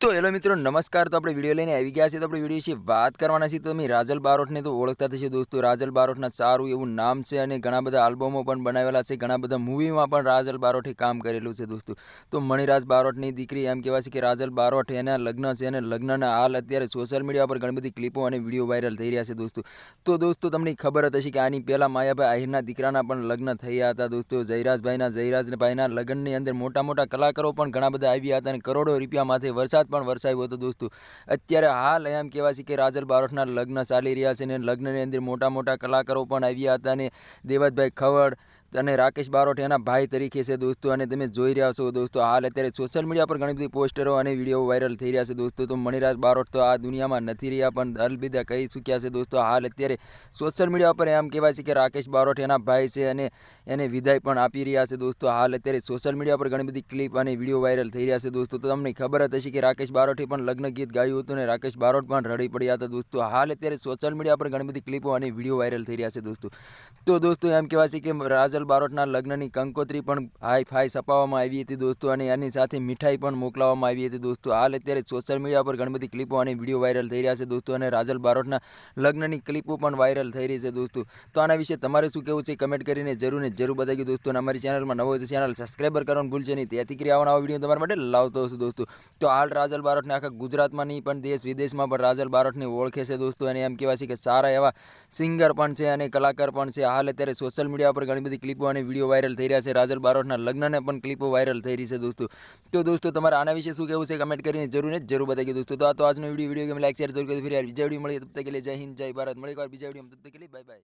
તો હેલો મિત્રો, નમસ્કાર. તો આપણે વીડિયો લઈને આવી ગયા છે તો આપણે વીડિયો વિશે વાત કરવાના છીએ. તો તમે રાજલ બારોટને તો ઓળખતા થશે દોસ્તો. રાજલ બારોટના સારું એવું નામ છે અને ઘણા બધા આલ્બમો પણ બનાવેલા છે. ઘણા બધા મૂવીમાં પણ રાજલ બારોટે કામ કરેલું છે દોસ્તો. તો મણિરાજ બારોટની દીકરી એમ કહેવાય છે કે રાજલ બારોટ એના લગ્ન છે અને લગ્નના હાલ અત્યારે સોશિયલ મીડિયા પર ઘણી બધી ક્લિપો અને વીડિયો વાયરલ થઈ રહ્યા છે દોસ્તો. તો દોસ્તો, તમને ખબર હશે કે આની પહેલાં માયાભાઈ આહિરના દીકરાના પણ લગ્ન થયા હતા દોસ્તો. જયરાજભાઈના જયરાજભાઈના લગ્નની અંદર મોટા મોટા કલાકારો પણ ઘણા બધા આવ્યા હતા અને કરોડો રૂપિયા માથે વરસાદ પણ વરસાવ્યો હતો દોસ્તો. અત્યારે હાલ એમ કહેવાય છે કે રાજલ બારોટના લગ્ન ચાલી રહ્યા છે અને લગ્નની અંદર મોટા મોટા કલાકારો પણ આવ્યા હતા અને દેવતભાઈ ખવડ અને રાકેશ બારોટ એના ભાઈ તરીકે છે દોસ્તો. અને તમે જોઈ રહ્યા છો દોસ્તો, હાલ અત્યારે સોશિયલ મીડિયા પર ઘણી બધી પોસ્ટરો અને વીડિયો વાયરલ થઈ રહ્યા છે દોસ્તો. તો મણિરાજ બારોટ તો આ દુનિયામાં નથી રહ્યા, પણ અલબિદા કહી ચૂક્યા છે દોસ્તો, હાલ અત્યારે સોશિયલ મીડિયા પર એમ કહેવાય છે કે રાકેશ બારોટ એના ભાઈ છે અને એને વિદાય પણ આપી રહ્યા છે દોસ્તો. હાલ અત્યારે સોશિયલ મીડિયા પર ઘણી બધી ક્લિપ અને વીડિયો વાયરલ થઈ રહ્યા છે દોસ્તો. તો તમને ખબર જ હશે કે રાકેશ બારોટે પણ લગ્ન ગીત ગાયું હતું અને રાકેશ બારોટ પણ રડી પડ્યા હતા દોસ્તો. હાલ અત્યારે સોશિયલ મીડિયા પર ઘણી બધી ક્લિપો અને વીડિયો વાયરલ થઈ રહ્યા છે દોસ્તો. તો દોસ્તો એમ કહેવાય છે કે રાજલ બારોટના લગ્નની કંકોત્રી પણ હાઈ ફાઈ છપાવવામાં આવી હતી દોસ્તો, અને એની સાથે મીઠાઈ પણ મોકલાવવામાં આવી હતી દોસ્તો. હાલ અત્યારે સોશિયલ મીડિયા પર ઘણી બધી ક્લિપો અને વીડિયો વાયરલ થઈ રહ્યા છે દોસ્તો, અને રાજલ બારોટના લગ્નની ક્લિપો પણ વાયરલ થઈ રહી છે દોસ્તો. તો આના વિશે તમારે શું કહેવું છે કમેન્ટ કરીને જરૂર ને જરૂર બતાવી દોસ્તો, અને અમારી ચેનલમાં નવો તો ચેનલ સબસ્ક્રાઈબર કરવાનું ભૂલશે નહીં. તેથી કરી આવવાના વીડિયો તમારા માટે લાવતો હશે દોસ્તો. તો હાલ રાજલ બારોટને આખા ગુજરાતમાં નહીં, પણ દેશ વિદેશમાં પણ રાજલ બારોટને ઓળખે છે દોસ્તો, અને એમ કહેવાય છે કે સારા એવા સિંગર પણ છે અને કલાકાર પણ છે. હાલ અત્યારે સોશિયલ મીડિયા પર ઘણી બધી ક્લિપો અને વીડિયો વાયરલ થઈ રહ્યા છે. રાજલ બારોટના લગ્નને પણ ક્લિપો વાયરલ થઈ રહી છે દોસ્તો. તો દોસ્તો, તમારે આના વિશે શું કહેવું છે? કમેન્ટ કરીને જરૂર જરૂર બતાવી દોસ્તો. તો આ તો આજનો વીડિયો વીડિયો ગમે લાઈક શેર જરૂર કરી ફરી બીજા વીડિયો મળીએ. તબ તક જય હિન્દ, જય ભારત. મળી એક વાર બીજા વીડિયો તબ તક બાય બાય